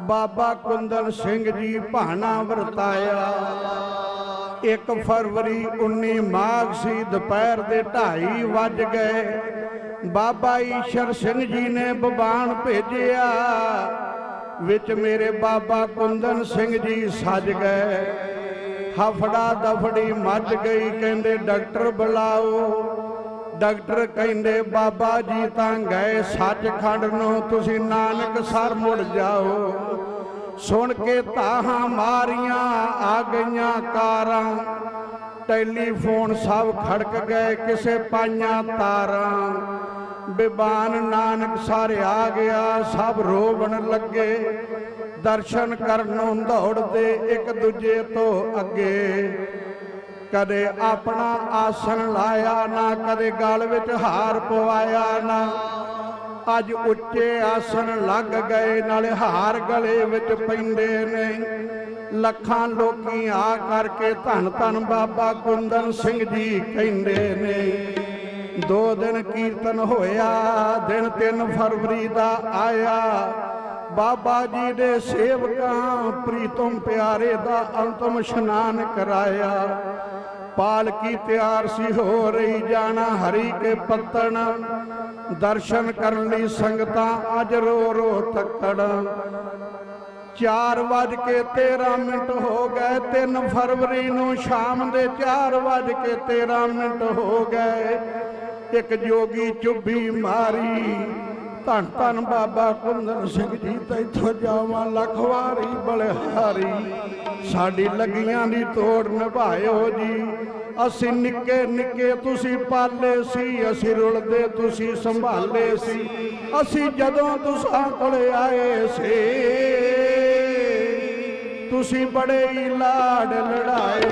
ਬਾਬਾ ਕੁੰਦਨ ਸਿੰਘ ਜੀ ਭਾਣਾ ਵਰਤਾਇਆ। 1 ਫਰਵਰੀ 19 ਮਾਘ ਸੀ, ਦੁਪਹਿਰ ਦੇ 2:30 ਵੱਜ ਗਏ। ਬਾਬਾ ਈਸ਼ਰ ਸਿੰਘ ਜੀ ਨੇ ਬਬਾਨ ਭੇਜਿਆ, ਵਿੱਚ ਮੇਰੇ ਬਾਬਾ ਕੁੰਦਨ ਸਿੰਘ ਜੀ ਸੱਜ ਗਏ। ਹਫੜਾ ਦਫੜੀ ਮੱਚ ਗਈ, ਕਹਿੰਦੇ ਡਾਕਟਰ ਬੁਲਾਓ। ਡਾਕਟਰ ਕਹਿੰਦੇ, ਬਾਬਾ ਜੀ ਤਾਂ ਗਏ ਸੱਚਖੰਡ ਨੂੰ, ਤੁਸੀਂ ਨਾਨਕ ਸਰ ਮੁੜ ਜਾਓ। ਸੁਣ ਕੇ ਤਾਹਾਂ ਮਾਰੀਆਂ, ਆ ਗਈਆਂ ਕਾਰਾਂ। ਟੈਲੀਫੋਨ ਸਭ ਖੜਕ ਗਏ, ਕਿਸੇ ਪਾਈਆਂ ਤਾਰਾਂ। ਬਿਬਾਨ ਨਾਨਕ ਸਰ ਆ ਗਿਆ, ਸਭ ਰੋਵਣ ਲੱਗੇ। ਦਰਸ਼ਨ ਕਰਨ ਨੂੰ ਦੌੜਦੇ ਇੱਕ ਦੂਜੇ ਤੋਂ ਅੱਗੇ। ਕਦੇ ਆਪਣਾ ਆਸਣ ਲਾਇਆ ਨਾ, ਕਦੇ ਗਲ ਵਿੱਚ ਹਾਰ ਪਵਾਇਆ ਨਾ। ਅੱਜ ਉੱਚੇ ਆਸਣ ਲੱਗ ਗਏ, ਨਾਲੇ ਹਾਰ ਗਲੇ ਵਿੱਚ ਪੈਂਦੇ ਨੇ। ਲੱਖਾਂ ਲੋਕੀ ਆ ਕਰਕੇ ਧੰਨ ਧੰਨ ਬਾਬਾ ਕੁੰਦਨ ਸਿੰਘ ਜੀ ਕਹਿੰਦੇ ਨੇ, ਦੋ ਦਿਨ ਕੀਰਤਨ ਹੋਇਆ, ਦਿਨ 3 ਫਰਵਰੀ ਦਾ ਆਇਆ। ਬਾਬਾ ਜੀ ਦੇ ਸੇਵਕਾਂ ਪ੍ਰੀਤਮ ਪਿਆਰੇ ਦਾ ਅੰਤਮ ਇਸ਼ਨਾਨ ਕਰਾਇਆ। ਪਾਲਕੀ ਤਿਆਰ ਸੀ ਹੋ ਰਹੀ ਜਾਣਾ ਹਰੀ ਕੇ ਪੱਤਣ। ਦਰਸ਼ਨ ਕਰਨ ਲਈ ਸੰਗਤਾਂ ਅੱਜ ਰੋ ਰੋ ਤੱਕੜ 4 ਵਜ ਕੇ 13 ਮਿੰਟ ਹੋ ਗਏ 3 ਫਰਵਰੀ ਨੂੰ ਸ਼ਾਮ ਦੇ 4 ਵਜ ਕੇ 13 ਮਿੰਟ ਹੋ ਗਏ। ਇੱਕ ਜੋਗੀ ਚੁੱਭੀ ਮਾਰੀ। ਧੰਨ ਧੰਨ ਬਾਬਾ ਕੁੰਦਨ ਸਿੰਘ ਜੀ, ਤੈਥੋਂ ਜਾਵਾਂ ਲਖਵਾਰੀ ਬਲਹਾਰੀ। ਸਾਡੀ ਲੱਗੀਆਂ ਦੀ ਤੋੜ ਨਿਭਾਇਓ ਜੀ। ਅਸੀਂ ਨਿੱਕੇ ਨਿੱਕੇ ਤੁਸੀਂ ਪਾਲੇ ਸੀ, ਅਸੀਂ ਰੁਲਦੇ ਤੁਸੀਂ ਸੰਭਾਲੇ ਸੀ। ਅਸੀਂ ਜਦੋਂ ਤੁਸਾਂ ਕੋਲੇ ਆਏ ਸੀ, ਤੁਸੀਂ ਬੜੇ ਹੀ ਲਾਡ ਲੜਾਏ